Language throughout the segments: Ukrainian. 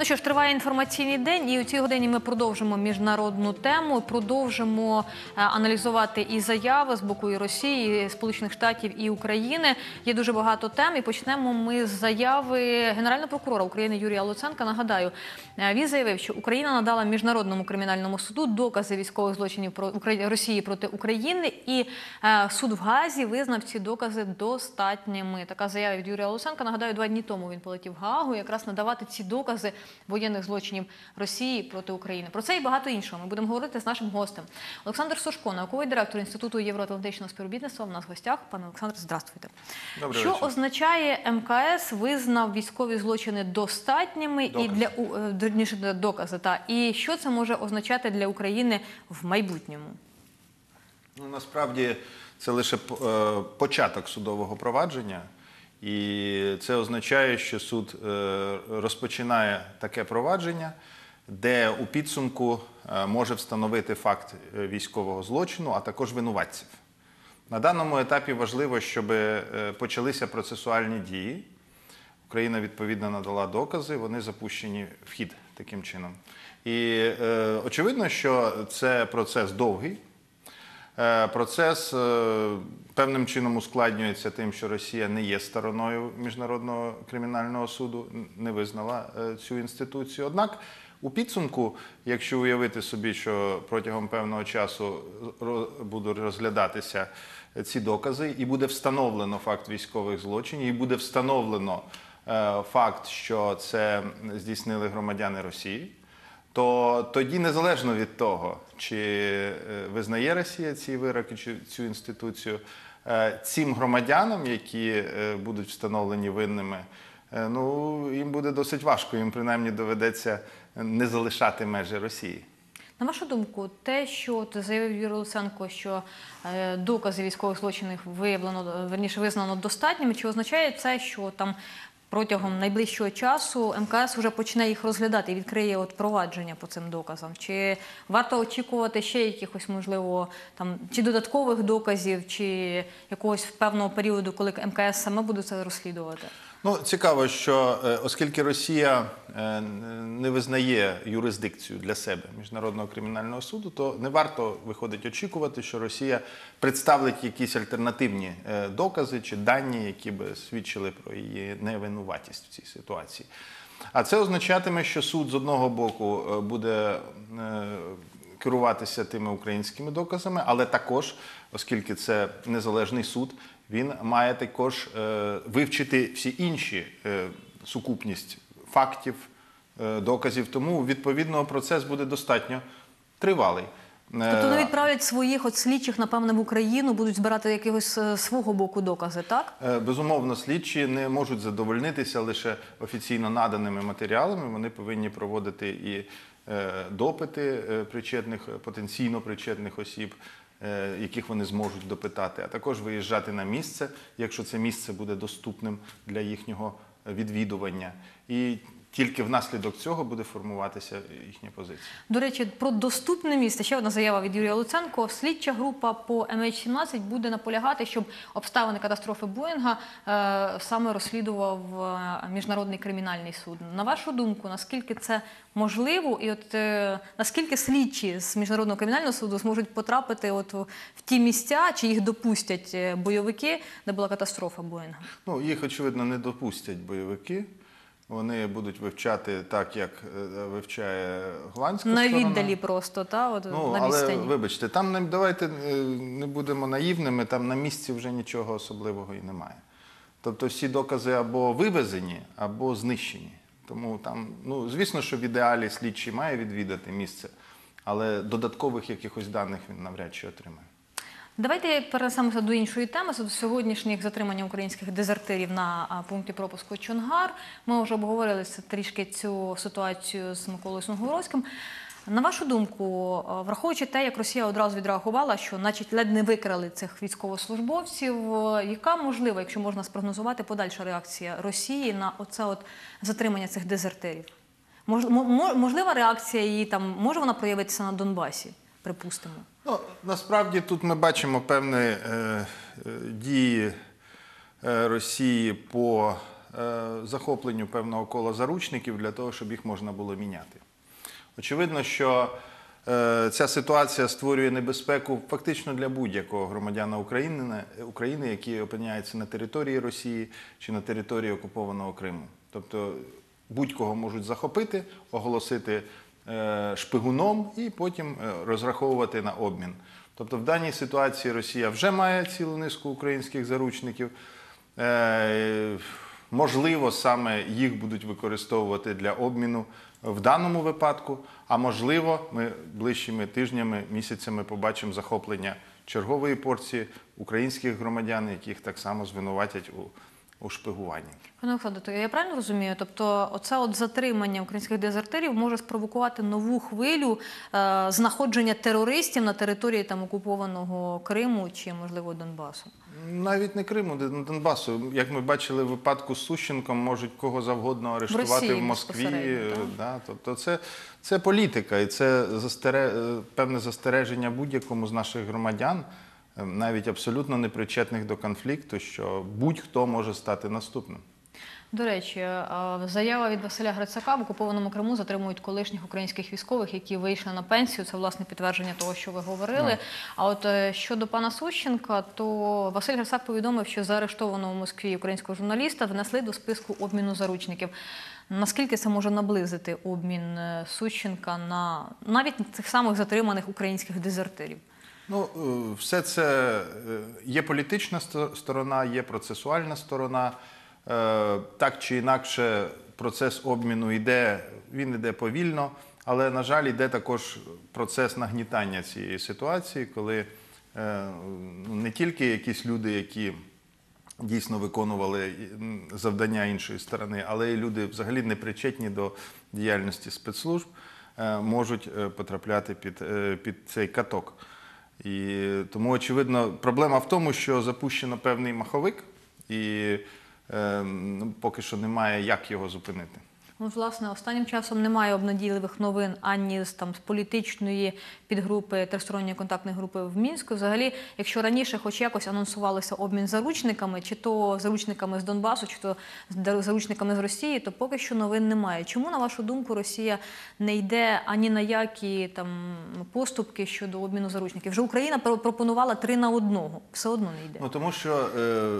Ну що ж, триває інформаційний день, і у цій годині ми продовжимо міжнародну тему. Продовжимо е, аналізувати і заяви з боку і Росії, і Сполучених Штатів і України. Є дуже багато тем. І почнемо ми з заяви генерального прокурора України Юрія Луценка. Нагадаю, е, він заявив, що Україна надала міжнародному кримінальному суду докази військових злочинів Росії проти України, і е, суд в Газі визнав ці докази достатніми. Така заява від Юрія Луценка. Нагадаю, два дні тому він полетів в Гаагу, якраз надавати ці докази воєнних злочинів Росії проти України. Про це і багато іншого. Ми будемо говорити з нашим гостем. Олександр Сушко, науковий директор Інституту євроатлантичного співробітництва. У нас в гостях. Пане Олександр, здравствуйте. Добрий Що вечір. означає МКС визнав військові злочини достатніми і для у- е, докази та і що це може означати для України в майбутньому? Ну, насправді це лише е, початок судового провадження, і це означає, що суд е, розпочинає таке провадження, де у підсумку е, може встановити факт е, військового злочину, а також винуватців. На даному етапі важливо, щоб почалися процесуальні дії. Україна відповідно надала докази, вони запущені в хід таким чином. І е, очевидно, що це процес довгий. Е, Процес е, певним чином ускладнюється тим, що Росія не є стороною Міжнародного кримінального суду, не визнала е, цю інституцію. Однак, у підсумку, якщо уявити собі, що протягом певного часу будуть розглядатися ці докази, і буде встановлено факт військових злочинів, і буде встановлено факт, що це здійснили громадяни Росії то тоді незалежно від того, чи е, визнає Росія ці вироки, чи цю інституцію, е, цим громадянам, які е, будуть встановлені винними, ну їм буде досить важко, їм принаймні доведеться не залишати межі Росії. На вашу думку, те, що от заявив Юрій Луценко, що е, докази військових злочинів виявлено верніше визнано достатніми, чи означає це, що там протягом найближчого часу МКС вже почне їх розглядати і відкриє от провадження по цим доказам? Чи варто очікувати ще якихось, можливо, там чи додаткових доказів, чи якогось певного періоду, коли МКС саме буде це розслідувати? Ну, цікаво, що е, оскільки Росія е, не визнає юрисдикцію для себе міжнародного кримінального суду, то не варто виходить очікувати, що Росія представить якісь альтернативні е, докази чи дані, які би свідчили про її невинуватість в цій ситуації. А це означатиме, що суд з одного боку буде керуватися тими українськими доказами, але також, оскільки це незалежний суд, він має також е, вивчити всі інші е, сукупність фактів, е, доказів. Тому відповідно процес буде достатньо тривалий. Тобто вони відправлять своїх от слідчих, напевне, в Україну, будуть збирати якогось свого боку докази, так? Безумовно, слідчі не можуть задовольнитися лише офіційно наданими матеріалами. Вони повинні проводити і допити причетних, потенційно причетних осіб, яких вони зможуть допитати, а також виїжджати на місце, якщо це місце буде доступним для їхнього відвідування. І тільки внаслідок цього буде формуватися їхня позиція. До речі, про доступне місце. Ще одна заява від Юрія Луценко. Слідча група по MH17 буде наполягати, щоб обставини катастрофи Боїнга е, саме розслідував е, міжнародний кримінальний суд. На вашу думку, наскільки це можливо, і от е, наскільки слідчі з міжнародного кримінального суду зможуть потрапити от в ті місця, чи їх допустять бойовики, де була катастрофа Боїнга? Ну, їх, очевидно, не допустять бойовики. Вони будуть вивчати так, як е, вивчає голландська На сторона. віддалі просто та от Ну, на але відстані. вибачте, там не- давайте е, не будемо наївними, там на місці вже нічого особливого і немає. Тобто всі докази або вивезені, або знищені. Тому там, ну, звісно, що в ідеалі слідчий має відвідати місце, але додаткових якихось даних він навряд чи отримає. Давайте перенесемося до іншої теми. До сьогоднішніх затримання українських дезертирів на пункті пропуску Чонгар. Ми вже обговорили трішки цю ситуацію з Миколою Сунгоровським. На вашу думку, враховуючи те, як Росія одразу відреагувала, що, значить, ледь не викрали цих військовослужбовців, яка можлива, якщо можна спрогнозувати, подальша реакція Росії на оце от затримання цих дезертирів? Мож, мо- мо- можлива реакція її там може вона проявитися на Донбасі? Припустимо. Ну, насправді тут ми бачимо певні е, е, дії е, Росії по е, захопленню певного кола заручників для того, щоб їх можна було міняти. Очевидно, що е, ця ситуація створює небезпеку фактично для будь-якого громадяна України, України, який опиняється на території Росії чи на території окупованого Криму. Тобто будь-кого можуть захопити, оголосити шпигуном і потім е, розраховувати на обмін. Тобто в даній ситуації Росія вже має цілу низку українських заручників. Е, Можливо, саме їх будуть використовувати для обміну в даному випадку, а можливо, ми ближчими тижнями, місяцями побачимо захоплення чергової порції українських громадян, яких так само звинуватять у, у шпигуванні. Пане Олександре, то я правильно розумію? Тобто, оце от затримання українських дезертирів може спровокувати нову хвилю е, знаходження терористів на території там окупованого Криму чи можливо Донбасу. Навіть не Криму, Дон- Донбасу. Як ми бачили в випадку з Сущенком, можуть кого завгодно арештувати Росії в Москві. е. Да, тобто це, це політика і це застере, е, певне застереження будь-якому з наших громадян, навіть абсолютно непричетних до конфлікту, що будь-хто може стати наступним. До речі, е, заява від Василя Грицака в окупованому Криму затримують колишніх українських військових, які вийшли на пенсію. Це власне підтвердження того, що ви говорили. А от е, щодо пана Сущенка, то Василь Грицак повідомив, що заарештованого в Москві українського журналіста внесли до списку обміну заручників. Наскільки це може наблизити обмін е, Сущенка на навіть цих самих затриманих українських дезертирів? Ну, е, все це е, є політична сторона, є процесуальна сторона. Е, Так чи інакше, процес обміну йде, він йде повільно, але, на жаль, йде також процес нагнітання цієї ситуації, коли ну, не тільки якісь люди, які дійсно виконували завдання іншої сторони, але й люди взагалі не причетні до діяльності спецслужб, можуть потрапляти під, під цей каток. І тому, очевидно, проблема в тому, що запущено певний маховик, і е, поки що немає, як його зупинити. Ну, власне, останнім часом немає обнадійливих новин ані з там з політичної підгрупи тристоронньої контактної групи в Мінську. Взагалі, якщо раніше, хоч якось анонсувалися обмін заручниками, чи то заручниками з Донбасу, чи то заручниками з Росії, то поки що новин немає. Чому, на вашу думку, Росія не йде ані на які там поступки щодо обміну заручників? Вже Україна про- пропонувала три на одного, все одно не йде. Ну тому що е,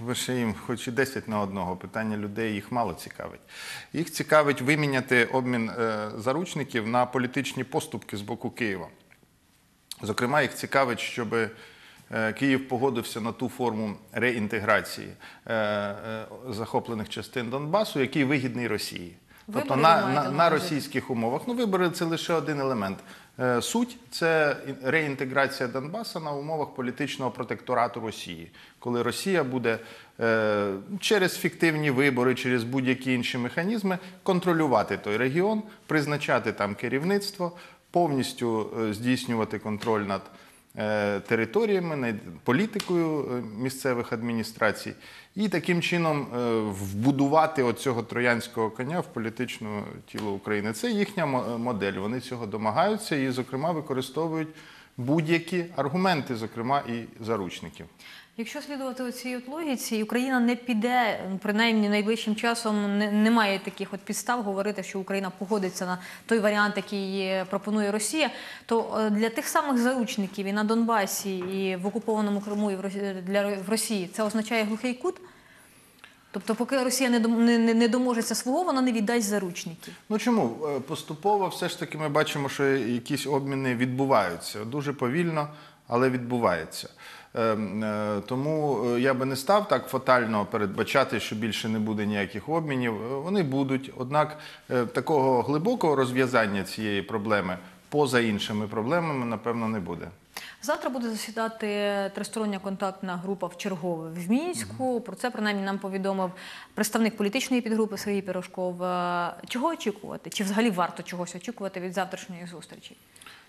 ви ще їм, хоч і 10 на одного, питання людей їх мало цікавить. Їх цікавить виміняти обмін е, заручників на політичні поступки з боку Києва. Зокрема, їх цікавить, щоб е, Київ погодився на ту форму реінтеграції е, захоплених частин Донбасу, який вигідний Росії. Тобто на, на на російських умовах. Ну, вибори це лише один елемент. Е, Суть це реінтеграція Донбаса на умовах політичного протекторату Росії, коли Росія буде е, через фіктивні вибори, через будь-які інші механізми контролювати той регіон, призначати там керівництво, повністю е, здійснювати контроль над територіями, над політикою е, місцевих адміністрацій, і таким чином е, вбудувати оцього троянського коня в політичне тіло України. Це їхня модель. Вони цього домагаються і, зокрема, використовують будь-які аргументи, зокрема і заручників. Якщо слідувати цій логіці, Україна не піде, принаймні найближчим часом не, немає таких от підстав говорити, що Україна погодиться на той варіант, який пропонує Росія, то е, для тих самих заручників і на Донбасі, і в окупованому Криму, і в Росії, для Росії це означає глухий кут. Тобто, поки Росія не доможеться свого, вона не віддасть заручників. Ну чому Е, поступово все ж таки ми бачимо, що якісь обміни відбуваються дуже повільно, але відбуваються. Ем, е, Тому е, я би не став так фатально передбачати, що більше не буде ніяких обмінів. Е, Вони будуть, однак такого глибокого розв'язання цієї проблеми поза іншими проблемами, напевно, не буде. Завтра буде засідати тристороння контактна група в чергове в Мінську. Про це принаймні нам повідомив представник політичної підгрупи Сергій Пірожков. Е, Чого очікувати? Чи взагалі варто чогось очікувати від завтрашньої зустрічі?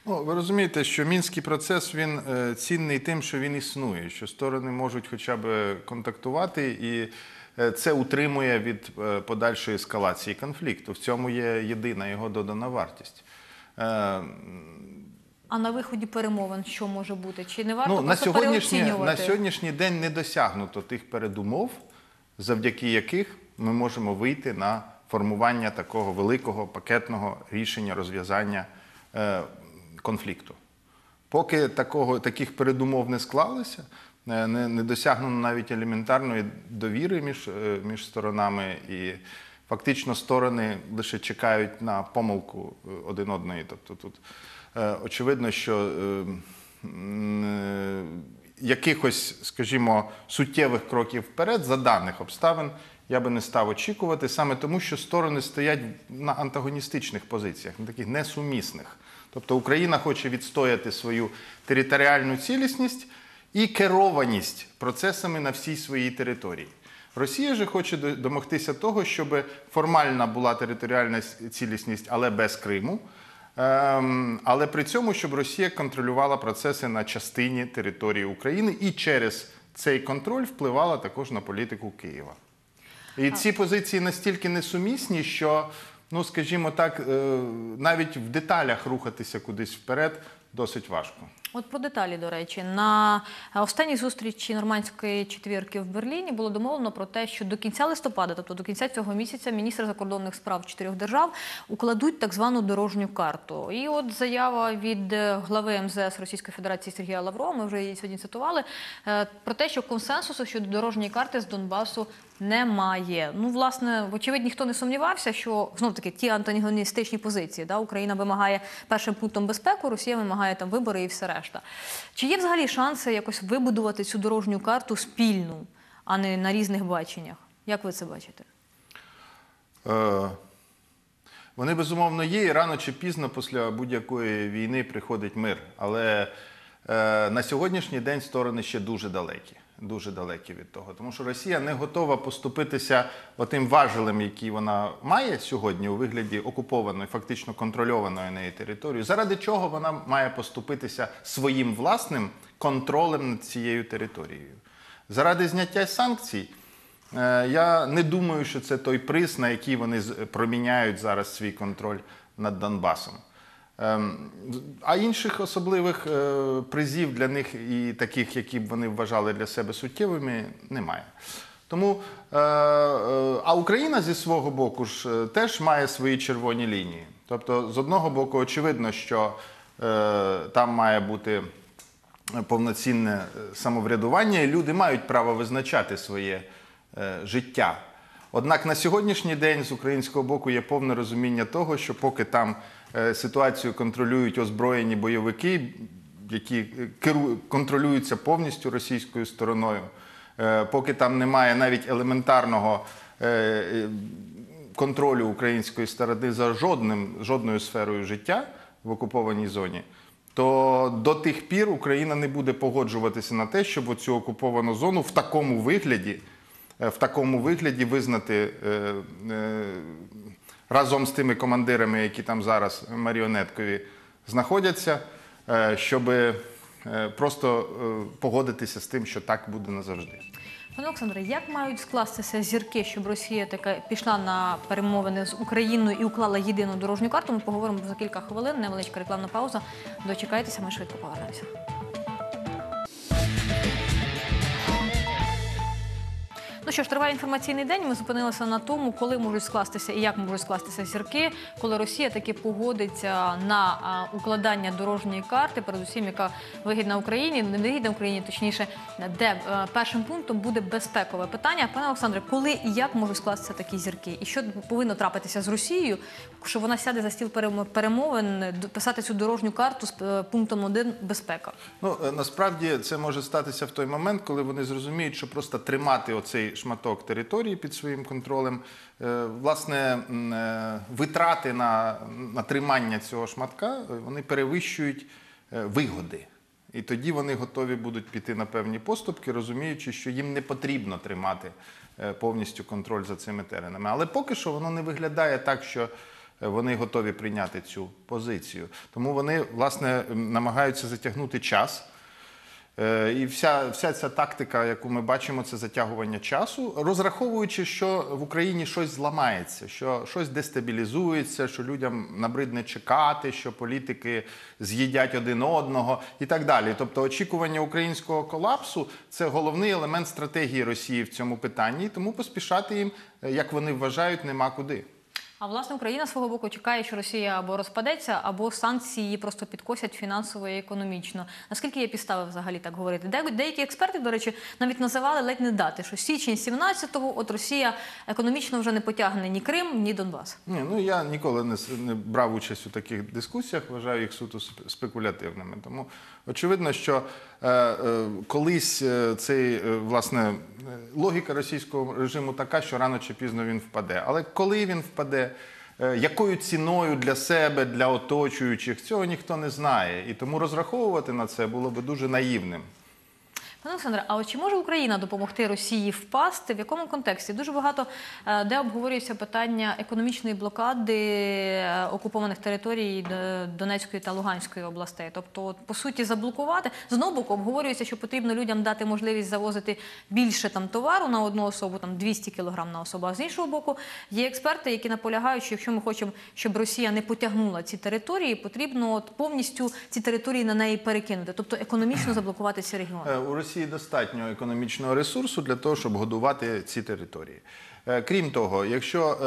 Ну, ви розумієте, що мінський процес він е, цінний тим, що він існує, що сторони можуть хоча б контактувати, і е, це утримує від е, подальшої ескалації конфлікту. В цьому є єдина його додана вартість. Е, А на виході перемовин що може бути? Чи не варто ну, на, сьогоднішній, на сьогоднішній день не досягнуто тих передумов, завдяки яких ми можемо вийти на формування такого великого пакетного рішення розв'язання е, конфлікту. Поки такого, таких передумов не склалося, е, не, не досягнено навіть елементарної довіри між, е, між сторонами, і фактично сторони лише чекають на помилку е, один одної. Тобто тут очевидно, що е, м, е, якихось, скажімо, суттєвих кроків вперед за даних обставин я би не став очікувати, саме тому, що сторони стоять на антагоністичних позиціях, на таких несумісних. Тобто Україна хоче відстояти свою територіальну цілісність і керованість процесами на всій своїй території. Росія же хоче домогтися того, щоб формальна була територіальна цілісність, але без Криму. Ем, але при цьому, щоб Росія контролювала процеси на частині території України і через цей контроль впливала також на політику Києва. І ці позиції настільки несумісні, що, ну скажімо так, е, навіть в деталях рухатися кудись вперед досить важко. От про деталі, до речі, на останній зустрічі нормандської четвірки в Берліні було домовлено про те, що до кінця листопада, тобто до кінця цього місяця, міністри закордонних справ чотирьох держав укладуть так звану дорожню карту. І от заява від е, глави МЗС Російської Федерації Сергія Лаврова, ми вже її сьогодні цитували, е, про те, що консенсусу щодо дорожньої карти з Донбасу немає. Ну, власне, вочевидь, ніхто не сумнівався, що знов таки ті антагоністичні позиції. Да? Україна вимагає першим пунктом безпеку, Росія вимагає там вибори і все решта. Чи є взагалі шанси якось вибудувати цю дорожню карту спільну, а не на різних баченнях? Як ви це бачите? Е, Вони безумовно є, і рано чи пізно після будь-якої війни приходить мир. Але е, на сьогоднішній день сторони ще дуже далекі. Дуже далекі від того. Тому що Росія не готова поступитися отим важелем, який вона має сьогодні у вигляді окупованої, фактично контрольованої неї території. Заради чого вона має поступитися своїм власним контролем над цією територією? Заради зняття санкцій. Е, Я не думаю, що це той приз, на який вони проміняють зараз свій контроль над Донбасом. Ем, А інших особливих е, призів для них і таких, які б вони вважали для себе суттєвими, немає. Тому, е, е, а Україна зі свого боку ж теж має свої червоні лінії. Тобто, з одного боку, очевидно, що там має бути повноцінне самоврядування, і люди мають право визначати своє життя. Однак на сьогоднішній день з українського боку є повне розуміння того, що поки там е, ситуацію контролюють озброєні бойовики, які е, контролюються повністю російською стороною, е, поки там немає навіть елементарного контролю української сторони за жодним, жодною сферою життя в окупованій зоні, то до тих пір Україна не буде погоджуватися на те, щоб цю окуповану зону в такому вигляді, в такому вигляді визнати е, е, разом з тими командирами, які там зараз маріонеткові знаходяться, е, щоб е, просто е, погодитися з тим, що так буде назавжди. Пане Олександре, як мають скластися зірки, щоб Росія така пішла на перемовини з Україною і уклала єдину дорожню карту? Ми поговоримо за кілька хвилин. Невеличка рекламна пауза. Дочекайтеся, ми швидко повернемося. Ну що ж, триває інформаційний день. Ми зупинилися на тому, коли можуть скластися і як можуть скластися зірки, коли Росія таки погодиться на укладання дорожньої карти, передусім, яка вигідна Україні, не вигідна Україні, точніше, де е, першим пунктом буде безпекове питання. Пане Олександре, коли і як можуть скластися такі зірки, і що повинно трапитися з Росією, що вона сяде за стіл перемо- перемовин, писати цю дорожню карту з е, пунктом 1 безпека? Ну е, насправді це може статися в той момент, коли вони зрозуміють, що просто тримати оцей шматок території під своїм контролем, е, власне, е, витрати на, на тримання цього шматка е, вони перевищують вигоди. І тоді вони готові будуть піти на певні поступки, розуміючи, що їм не потрібно тримати повністю контроль за цими теренами. Але поки що воно не виглядає так, що вони готові прийняти цю позицію. Тому вони, власне, намагаються затягнути час. Е, І вся, вся ця тактика, яку ми бачимо, це затягування часу, розраховуючи, що в Україні щось зламається, що щось дестабілізується, що людям набридне чекати, що політики з'їдять один одного і так далі. Тобто, очікування українського колапсу це головний елемент стратегії Росії в цьому питанні, і тому поспішати їм, е, як вони вважають, нема куди. А власне Україна свого боку чекає, що Росія або розпадеться, або санкції її просто підкосять фінансово і економічно. Наскільки є підстави взагалі так говорити? Де- Деякі експерти, до речі, навіть називали ледь не дати, що січень 17-го от Росія економічно вже не потягне ні Крим, ні Донбас. Ні, ну я ніколи не, не брав участь у таких дискусіях, вважаю їх суто спекулятивними. Тому очевидно, що е, е, колись е, цей власне логіка російського режиму така, що рано чи пізно він впаде. Але коли він впаде, якою ціною для себе, для оточуючих, цього ніхто не знає. І тому розраховувати на це було би дуже наївним. Пане Олександре, а чи може Україна допомогти Росії впасти? В якому контексті? Дуже багато е, де обговорюється питання економічної блокади е, окупованих територій Донецької та Луганської областей. Тобто, по суті, заблокувати з одного боку обговорюється, що потрібно людям дати можливість завозити більше там товару на одну особу, там 200 кілограм на особу. А з іншого боку, є експерти, які наполягають, що якщо ми хочемо, щоб Росія не потягнула ці території, потрібно от повністю ці території на неї перекинути, тобто економічно заблокувати ці регіони. Росії достатньо економічного ресурсу для того, щоб годувати ці території. Е, Крім того, якщо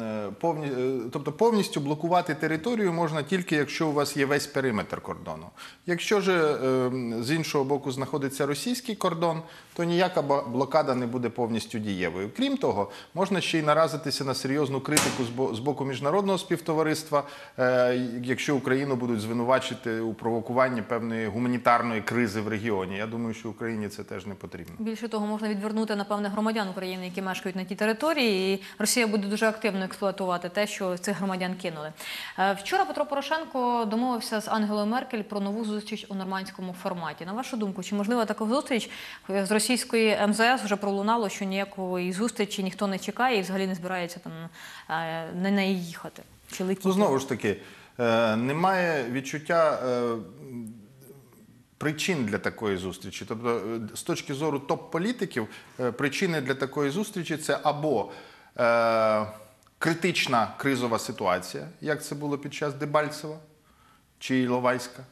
е, е, повні, тобто повністю блокувати територію можна тільки якщо у вас є весь периметр кордону. Якщо ж з іншого боку знаходиться російський кордон, то ніяка блокада не буде повністю дієвою. Крім того, можна ще й наразитися на серйозну критику з бо- з боку міжнародного співтовариства, якщо Україну будуть звинувачити у провокуванні певної гуманітарної кризи в регіоні. Я думаю, що Україні це теж не потрібно. Більше того, можна відвернути напевне громадян України, які мешкають на тій території, і Росія буде дуже активно експлуатувати те, що цих громадян кинули. Е, Вчора Петро Порошенко домовився з Ангелою Меркель про нову зустріч у нормандському форматі. На вашу думку, чи можлива така зустріч Е, з російської МЗС вже пролунало, що ніякої зустрічі ніхто не чекає і взагалі не збирається там е, на неї їхати чи летіти? Ну, знову ж таки, немає відчуття причин для такої зустрічі. Тобто, е, з точки зору топ-політиків, е, причини для такої зустрічі це або е, критична кризова ситуація, як це було під час Дебальцева чи Іловайська.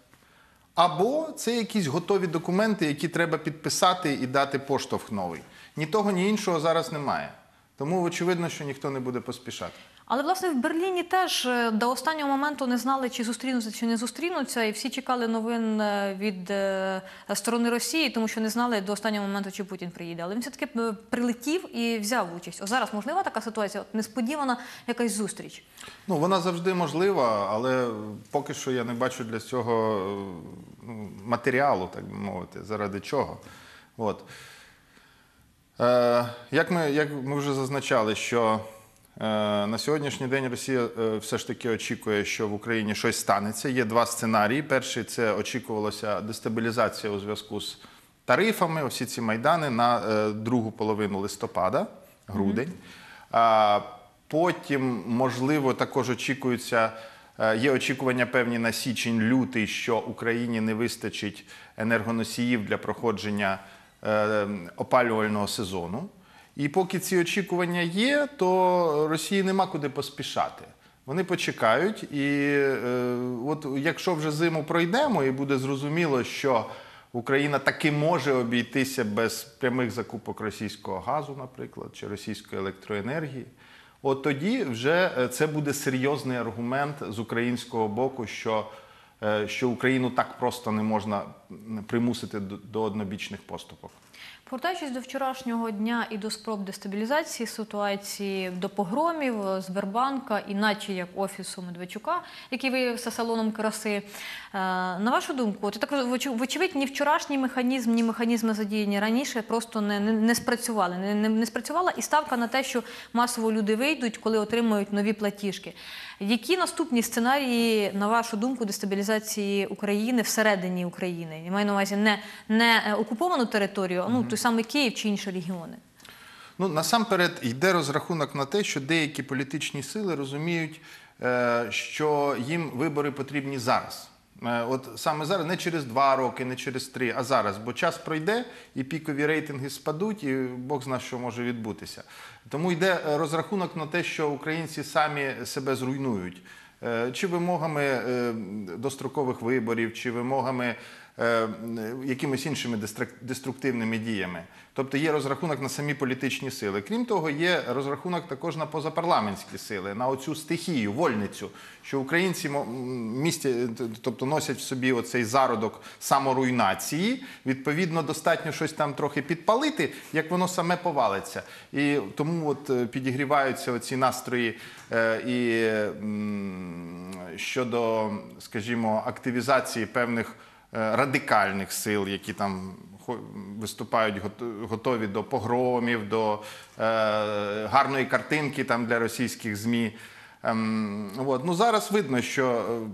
Або це якісь готові документи, які треба підписати і дати поштовх новий. Ні того, ні іншого зараз немає. Тому очевидно, що ніхто не буде поспішати. Але власне в Берліні теж е, до останнього моменту не знали, чи зустрінуться, чи не зустрінуться, і всі чекали новин е, від е, сторони Росії, тому що не знали до останнього моменту, чи Путін приїде. Але він все таки прилетів і взяв участь. О зараз можлива така ситуація? От несподівана якась зустріч. Ну, вона завжди можлива, але поки що я не бачу для цього ну, матеріалу, так би мовити, заради чого. От. Е, як, ми, як ми вже зазначали, що на сьогоднішній день Росія е, все ж таки очікує, що в Україні щось станеться. Є два сценарії. Перший це очікувалося дестабілізація у зв'язку з тарифами, всі ці майдани на е, другу половину листопада, грудень. А потім, можливо, також очікуються. е, Є очікування певні на січень-лютий, що Україні не вистачить енергоносіїв для проходження е, опалювального сезону. І поки ці очікування є, то Росії нема куди поспішати. Вони почекають, і е, от якщо вже зиму пройдемо, і буде зрозуміло, що Україна таки може обійтися без прямих закупок російського газу, наприклад, чи російської електроенергії. От тоді вже е, це буде серйозний аргумент з українського боку, що, е, що Україну так просто не можна примусити до, до однобічних поступок. Повертаючись до вчорашнього дня і до спроб дестабілізації ситуації, до погромів е, Сбербанка, іначе як офісу Медведчука, який виявився салоном краси. Е, На вашу думку, от, так вочевидь, ні вчорашній механізм, ні механізми задіяні раніше просто не, не, не спрацювали. Не, не, не спрацювала і ставка на те, що масово люди вийдуть, коли отримують нові платіжки. Які наступні сценарії, на вашу думку, дестабілізації України всередині України? Я маю на увазі не, не е, окуповану територію, а ну той самий Київ чи інші регіони. Ну, насамперед йде розрахунок на те, що деякі політичні сили розуміють, е, що їм вибори потрібні зараз. Е, От саме зараз, не через два роки, не через три, а зараз, бо час пройде і пікові рейтинги спадуть, і Бог зна, що може відбутися. Тому йде е, розрахунок на те, що українці самі себе зруйнують. Чи вимогами дострокових виборів, чи вимогами якимись іншими деструктивними діями. Тобто є розрахунок на самі політичні сили. Крім того, є розрахунок також на позапарламентські сили, на оцю стихію, вольницю, що українці місті, тобто носять в собі оцей зародок саморуйнації. Відповідно, достатньо щось там трохи підпалити, як воно саме повалиться. І тому от е, підігріваються оці настрої е, і щодо, скажімо, активізації певних е, радикальних сил, які там виступають готові до погромів, до е, гарної картинки там для російських ЗМІ. Ем, от. Ну, зараз видно, що е,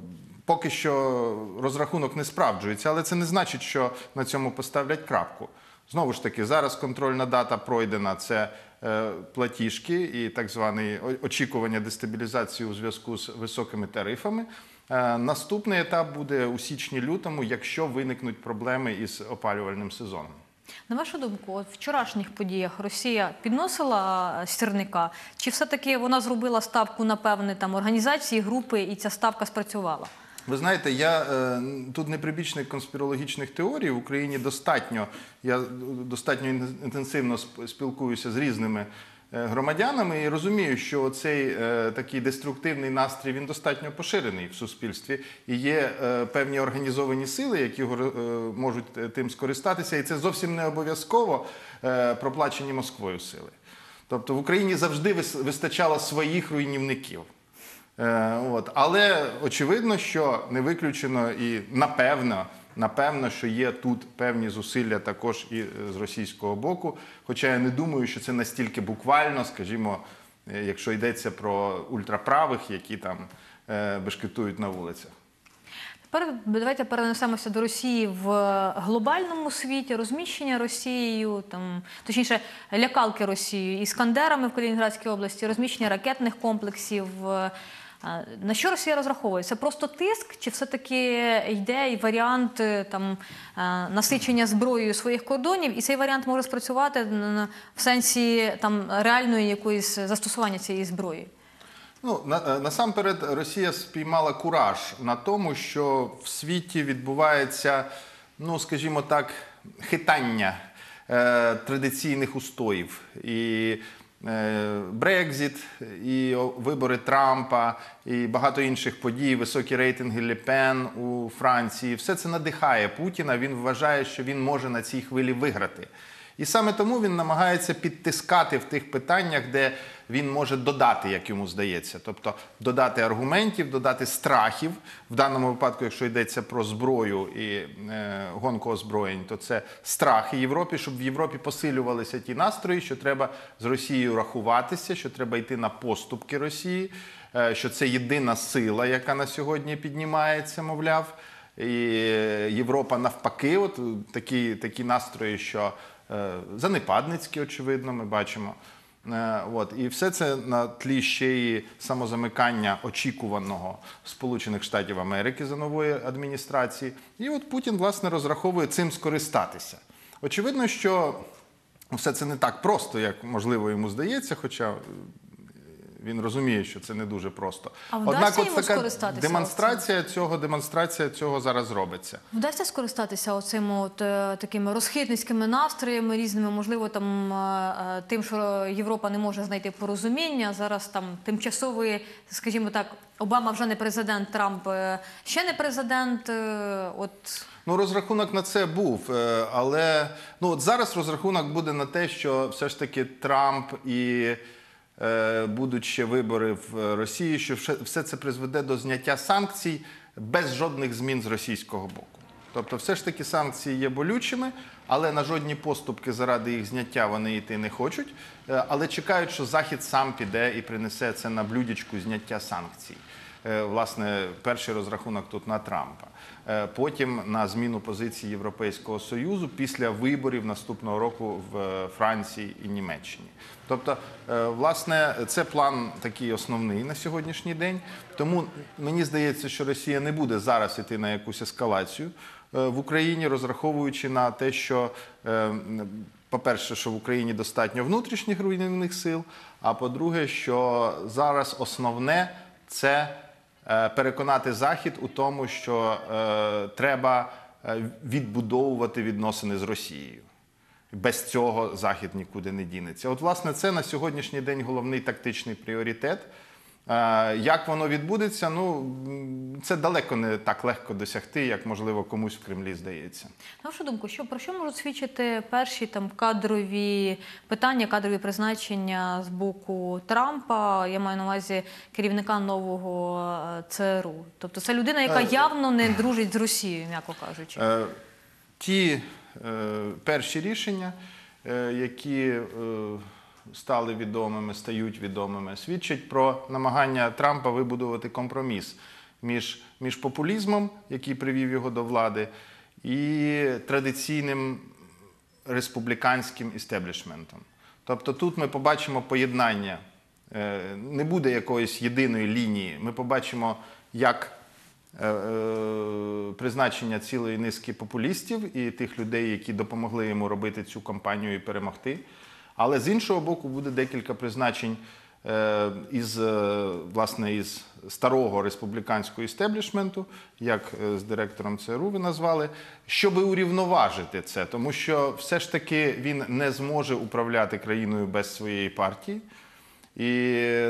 поки що розрахунок не справджується, але це не значить, що на цьому поставлять крапку. Знову ж таки, зараз контрольна дата пройдена це е, платіжки і так зване очікування дестабілізації у зв'язку з високими тарифами. Е, наступний етап буде у січні-лютому, якщо виникнуть проблеми із опалювальним сезоном. На вашу думку, от в вчорашніх подіях Росія підносила е, сірника, чи все-таки вона зробила ставку на певні там організації, групи, і ця ставка спрацювала? Ви знаєте, я е, тут не прибічник конспірологічних теорій. В Україні достатньо, я достатньо інтенсивно спілкуюся з різними громадянами і розумію, що цей е, такий деструктивний настрій він достатньо поширений в суспільстві. І є е, певні організовані сили, які е, можуть е, тим скористатися, і це зовсім не обов'язково е, проплачені Москвою сили. Тобто в Україні завжди вис- вистачало своїх руйнівників. Е, От. Але очевидно, що не виключено і напевно, напевно, що є тут певні зусилля також і е, з російського боку. Хоча я не думаю, що це настільки буквально, скажімо, е, якщо йдеться про ультраправих, які там е, бешкетують на вулицях. Тепер давайте перенесемося до Росії в глобальному світі, розміщення Росією, там точніше лякалки Росією іскандерами в Калінінградській області, розміщення ракетних комплексів. На що Росія розраховує? Це просто тиск, чи все-таки йде і варіант е, там е, насичення зброєю своїх кордонів, і цей варіант може спрацювати в сенсі там реальної якоїсь застосування цієї зброї? Ну е, насамперед, Росія спіймала кураж на тому, що в світі відбувається, ну скажімо так, хитання е, традиційних устоїв. І е, Брекзит, і вибори Трампа, і багато інших подій, високі рейтинги Лепен у Франції. Все це надихає Путіна. Він вважає, що він може на цій хвилі виграти. І саме тому він намагається підтискати в тих питаннях, де він може додати, як йому здається, тобто додати аргументів, додати страхів. В даному випадку, якщо йдеться про зброю і е, гонку озброєнь, то це страхи Європі, щоб в Європі посилювалися ті настрої, що треба з Росією рахуватися, що треба йти на поступки Росії, е, що це єдина сила, яка на сьогодні піднімається, мовляв. І Європа навпаки, от такі, такі настрої, що е, занепадницькі, очевидно, ми бачимо. Е, От. І все це на тлі ще й самозамикання очікуваного Сполучених Штатів Америки за нової адміністрації. І от Путін, власне, розраховує цим скористатися. Очевидно, що все це не так просто, як можливо йому здається, хоча він розуміє, що це не дуже просто. А вдасться йому така скористатися демонстрація цього, демонстрація цього зараз робиться. Вдасться скористатися оцими от, е, такими розхитницькими настроями різними, можливо, там е, е, тим, що Європа не може знайти порозуміння. Зараз там тимчасовий, скажімо так, Обама вже не президент, Трамп ще не президент. От Ну, розрахунок на це був, але ну от зараз розрахунок буде на те, що все ж таки Трамп і будуть ще вибори в Росії, що все- все це призведе до зняття санкцій без жодних змін з російського боку. Тобто, все ж таки санкції є болючими, але на жодні поступки заради їх зняття вони йти не хочуть. Е, Але чекають, що Захід сам піде і принесе це на блюдечку зняття санкцій. е, власне перший розрахунок тут на Трампа. Е, Потім на зміну позиції Європейського союзу після виборів наступного року в е, Франції і Німеччині. Тобто, е, власне, це план такий основний на сьогоднішній день. Тому мені здається, що Росія не буде зараз іти на якусь ескалацію в Україні, розраховуючи на те, що по-перше, що в Україні достатньо внутрішніх руйнівних сил. А по-друге, що зараз основне це переконати Захід у тому, що е, треба е, відбудовувати відносини з Росією. Без цього Захід нікуди не дінеться. От, власне, це на сьогоднішній день головний тактичний пріоритет. Е, Як воно відбудеться, ну це далеко не так легко досягти, як можливо комусь в Кремлі здається. На вашу думку, що про що можуть свідчити перші там кадрові питання, кадрові призначення з боку Трампа? Я маю на увазі керівника нового е, ЦРУ. Тобто це людина, яка Е, явно не дружить з Росією, м'яко кажучи. Ті е, перші рішення, які е, стали відомими, стають відомими, свідчать про намагання Трампа вибудувати компроміс між, між популізмом, який привів його до влади, і традиційним республіканським істеблішментом. Тобто тут ми побачимо поєднання. Е, Не буде якоїсь єдиної лінії. Ми побачимо, як е, е, призначення цілої низки популістів і тих людей, які допомогли йому робити цю кампанію і перемогти. Але з іншого боку, буде декілька призначень е, із, е, власне, із старого республіканського істеблішменту, як е, з директором ЦРУ ви назвали, щоб урівноважити це, тому що все ж таки він не зможе управляти країною без своєї партії. І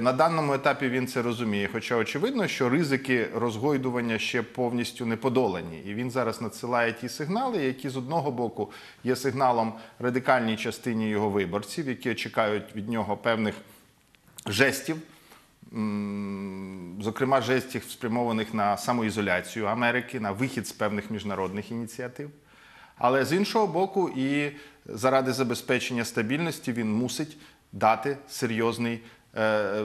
на даному етапі він це розуміє. Хоча очевидно, що ризики розгойдування ще повністю не подолані. І він зараз надсилає ті сигнали, які з одного боку є сигналом радикальній частині його виборців, які чекають від нього певних жестів, зокрема жестів, спрямованих на самоізоляцію Америки, на вихід з певних міжнародних ініціатив. Але з іншого боку, і заради забезпечення стабільності він мусить дати серйозний,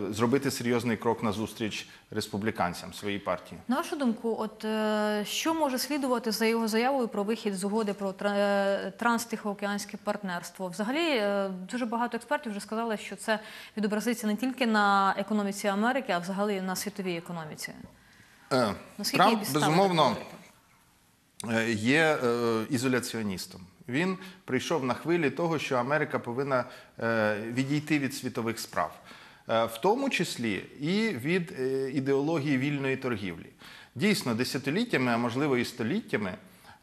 зробити серйозний крок назустріч республіканцям своїй партії. На вашу думку, от е, що може слідувати за його заявою про вихід з угоди про е, транстихоокеанське партнерство? Взагалі, е, дуже багато експертів вже сказали, що це відобразиться не тільки на економіці Америки, а взагалі на світовій економіці. Е, Трамп, безумовно, е, є е, ізоляціоністом. Він прийшов на хвилі того, що Америка повинна е, відійти від світових справ, Е, в тому числі і від е, ідеології вільної торгівлі. Дійсно, десятиліттями, а можливо і століттями,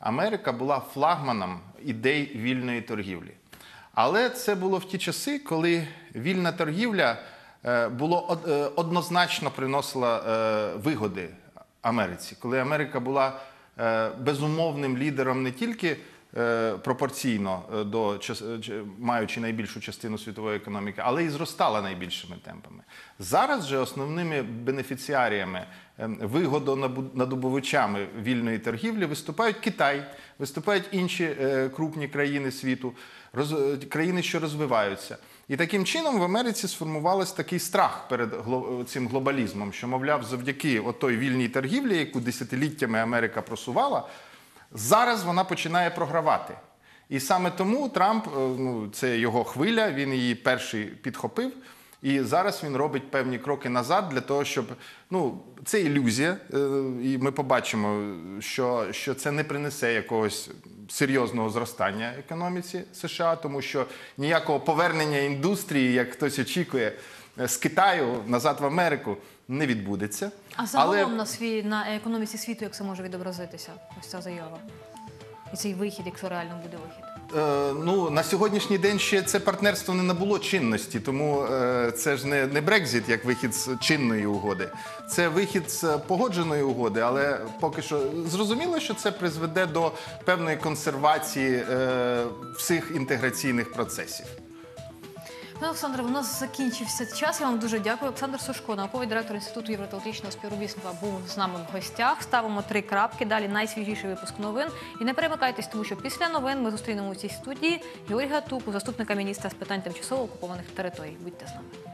Америка була флагманом ідей вільної торгівлі. Але це було в ті часи, коли вільна торгівля е, було од- е, однозначно приносила е, вигоди Америці, коли Америка була е, безумовним лідером не тільки е, пропорційно е, до час- е, ч- маючи найбільшу частину світової економіки, але і зростала найбільшими темпами. Зараз же основними бенефіціаріями, е, вільної торгівлі виступають Китай, виступають інші е, крупні країни світу, роз- країни, що розвиваються. І таким чином в Америці сформувався такий страх перед цим глобалізмом, що, мовляв, завдяки отой вільній торгівлі, яку десятиліттями Америка просувала, зараз вона починає програвати. І саме тому Трамп, е, ну, це його хвиля, він її перший підхопив. І зараз він робить певні кроки назад для того, щоб ну це ілюзія, е, і ми побачимо, що, що це не принесе якогось серйозного зростання економіці США, тому що ніякого повернення індустрії, як хтось очікує, е, з Китаю назад в Америку не відбудеться. А загалом на свій на економіці світу, як це може відобразитися? Ось ця заява. І цей вихід, якщо реально буде вихід. Е, ну, на сьогоднішній день ще це партнерство не набуло чинності, тому е, це ж не, не Брекзит як вихід з чинної угоди. Це вихід з погодженої угоди, але поки що зрозуміло, що це призведе до певної консервації е, всіх інтеграційних процесів. Пане Олександр, у нас закінчився час. Я вам дуже дякую. Олександр Сушко, науковий директор Інституту євроатлантичного співробітництва, був з нами в гостях. Ставимо три крапки. Далі найсвіжіший випуск новин. І не перемикайтесь, тому що після новин ми зустрінемо у цій студії Георгія Тупу, заступника міністра з питань тимчасово окупованих територій. Будьте з нами.